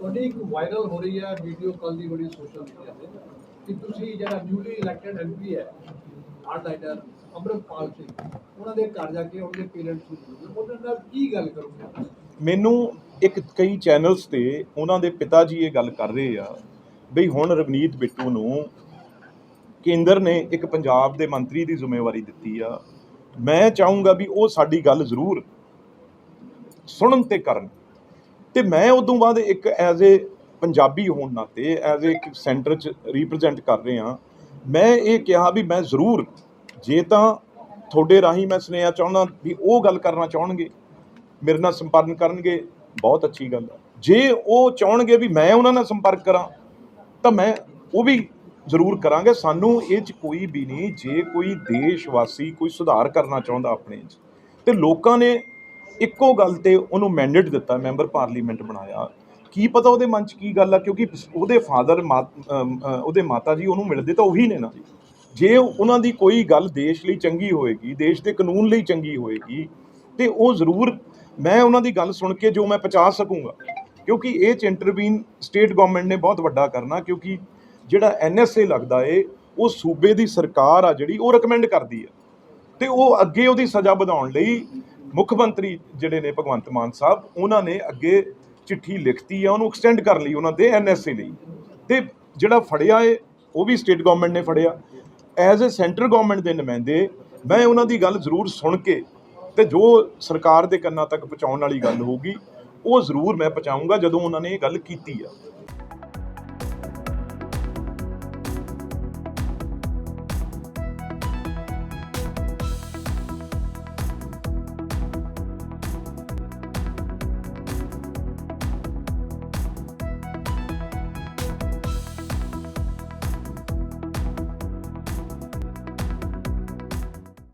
ਤੁਹਾਡੀ ਇੱਕ ਵਾਇਰਲ ਹੋ ਰਹੀ ਹੈ ਵੀਡੀਓ ਕਾਲ ਦੀ ਬੜੀ ਸੋਸ਼ਲ ਮੀਡੀਆ ਤੇ, ਕਿ ਤੁਸੀਂ ਜਿਹੜਾ ਨਿਊਲੀ ਇਲੈਕਟਡ ਐਮਪੀ ਹੈ ਆਰਟ ਰਾਈਟਰ ਅੰਮ੍ਰਿਤਪਾਲ ਸਿੰਘ, ਉਹਨਾਂ ਦੇ ਘਰ ਜਾ ਕੇ ਉਹਨਾਂ ਪੇਰੈਂਟਸ ਨੂੰ ਉਹਨਾਂ ਨਾਲ ਕੀ ਗੱਲ ਕਰੋਗੇ ਮੈਨੂੰ ਇੱਕ ਕਈ ਚੈਨਲਸ ਤੇ ਉਹਨਾਂ ਦੇ ਪਿਤਾ ਜੀ ਇਹ ਗੱਲ ਕਰ ਰਹੇ ਆ, ਬਈ ਹੁਣ ਰਵਨੀਤ ਬਿੱਟੂ ਨੂੰ ਕੇਂਦਰ ਨੇ ਇੱਕ ਪੰਜਾਬ ਦੇ ਮੰਤਰੀ ਦੀ ਜ਼ਿੰਮੇਵਾਰੀ ਦਿੱਤੀ ਆ। ਮੈਂ ਚਾਹੂੰਗਾ ਵੀ ਉਹ ਸਾਡੀ ਗੱਲ ਜ਼ਰੂਰ ਸੁਣਨ ਤੇ ਕਰਨ। ਤੇ ਮੈਂ ਉਦੋਂ ਬਾਅਦ ਇੱਕ ਐਜ਼ ਏ ਪੰਜਾਬੀ ਹੋਣ ਨਾਤੇ ਐਜ਼ ਏ ਇੱਕ ਸੈਂਟਰ ਚ ਰਿਪਰੈਜ਼ੈਂਟ ਕਰ ਰਿਹਾ ਮੈਂ ਇਹ ਕਿਹਾ ਵੀ ਮੈਂ ਜ਼ਰੂਰ, ਜੇ ਤਾਂ ਤੁਹਾਡੇ ਰਾਹੀਂ ਮੈਂ ਸੁਨੇਹਾ ਚਾਹੁੰਦਾ ਵੀ ਉਹ ਗੱਲ ਕਰਨਾ ਚਾਹਣਗੇ, ਮੇਰੇ ਨਾਲ ਸੰਪਰਕ ਕਰਨਗੇ, ਬਹੁਤ ਅੱਛੀ ਗੱਲ ਹੈ ਜੇ ਉਹ ਚਾਹਣਗੇ ਵੀ ਮੈਂ ਉਹਨਾਂ ਨਾਲ ਸੰਪਰਕ ਕਰਾਂ, ਤਾਂ ਮੈਂ ਉਹ ਵੀ ਜ਼ਰੂਰ ਕਰਾਂਗੇ। ਸਾਨੂੰ ਇਹ ਚ ਕੋਈ ਵੀ ਨਹੀਂ, ਜੇ ਕੋਈ ਦੇਸ਼ ਵਾਸੀ ਕੋਈ ਸੁਧਾਰ ਕਰਨਾ ਚਾਹੁੰਦਾ ਆਪਣੇ ਚ, ਤੇ ਲੋਕਾਂ ਨੇ ਇੱਕੋ ਗੱਲ ਤੇ ਉਹਨੂੰ ਮੈਂਡੇਟ ਦਿੱਤਾ ਮੈਂਬਰ ਪਾਰਲੀਮੈਂਟ ਬਣਾਇਆ। ਕੀ ਪਤਾ ਉਹਦੇ ਮਨ ਚ ਕੀ ਗੱਲ ਆ, ਕਿਉਂਕਿ ਉਹਦੇ ਫਾਦਰ ਉਹਦੇ ਮਾਤਾ ਜੀ ਉਹਨੂੰ ਮਿਲਦੇ ਤਾਂ ਉਹੀ ਨੇ ਨਾ। ਜੇ ਉਹਨਾਂ ਦੀ ਕੋਈ ਗੱਲ ਦੇਸ਼ ਲਈ ਚੰਗੀ ਹੋਏਗੀ, ਦੇਸ਼ ਦੇ ਕਾਨੂੰਨ ਲਈ ਚੰਗੀ ਹੋਏਗੀ, ਤੇ ਉਹ ਜ਼ਰੂਰ, ਮੈਂ ਉਹਨਾਂ ਦੀ ਗੱਲ ਸੁਣ ਕੇ ਜੋ ਮੈਂ ਪਹੁੰਚਾ ਸਕੂੰਗਾ। ਕਿਉਂਕਿ ਇਹ ਚ ਇੰਟਰਵੀਨ ਸਟੇਟ ਗਵਰਨਮੈਂਟ ਨੇ ਬਹੁਤ ਵੱਡਾ ਕਰਨਾ, ਕਿਉਂਕਿ ਜਿਹੜਾ ਐਨਐਸਏ ਲੱਗਦਾ ਏ, ਉਹ ਸੂਬੇ ਦੀ ਸਰਕਾਰ ਆ ਜਿਹੜੀ, ਉਹ ਰეკਮੈਂਡ ਕਰਦੀ ਆ। ਤੇ ਉਹ ਅੱਗੇ ਉਹਦੀ ਸਜ਼ਾ ਵਧਾਉਣ ਲਈ ਮੁੱਖ ਮੰਤਰੀ ਜਿਹੜੇ ਨੇ ਭਗਵੰਤ ਮਾਨ ਸਾਹਿਬ, ਉਹਨਾਂ ਨੇ ਅੱਗੇ ਚਿੱਠੀ ਲਿਖਤੀ ਆ, ਉਹਨੂੰ ਐਕਸਟੈਂਡ ਕਰ ਲਈ ਉਹਨਾਂ ਦੇ ਐਨਐਸਏ ਲਈ। ਤੇ ਜਿਹੜਾ ਫੜਿਆ ਏ, ਉਹ ਵੀ ਸਟੇਟ ਗਵਰਨਮੈਂਟ ਨੇ ਫੜਿਆ। ਐਜ਼ ਅ ਸੈਂਟਰ ਗਵਰਨਮੈਂਟ ਦੇ ਨੁਮਾਇੰਦੇ, ਮੈਂ ਉਹਨਾਂ ਦੀ ਗੱਲ ਜ਼ਰੂਰ ਸੁਣ ਕੇ ਤੇ ਜੋ ਸਰਕਾਰ ਦੇ ਕੰਨਾਂ ਤੱਕ ਪਹੁੰਚਾਉਣ ਵਾਲੀ ਗੱਲ ਹੋਊਗੀ, ਉਹ ਜ਼ਰੂਰ ਮੈਂ ਪਹੁੰਚਾਊਂਗਾ ਜਦੋਂ ਉਹਨਾਂ ਨੇ ਇਹ ਗੱਲ ਕੀਤੀ ਆ।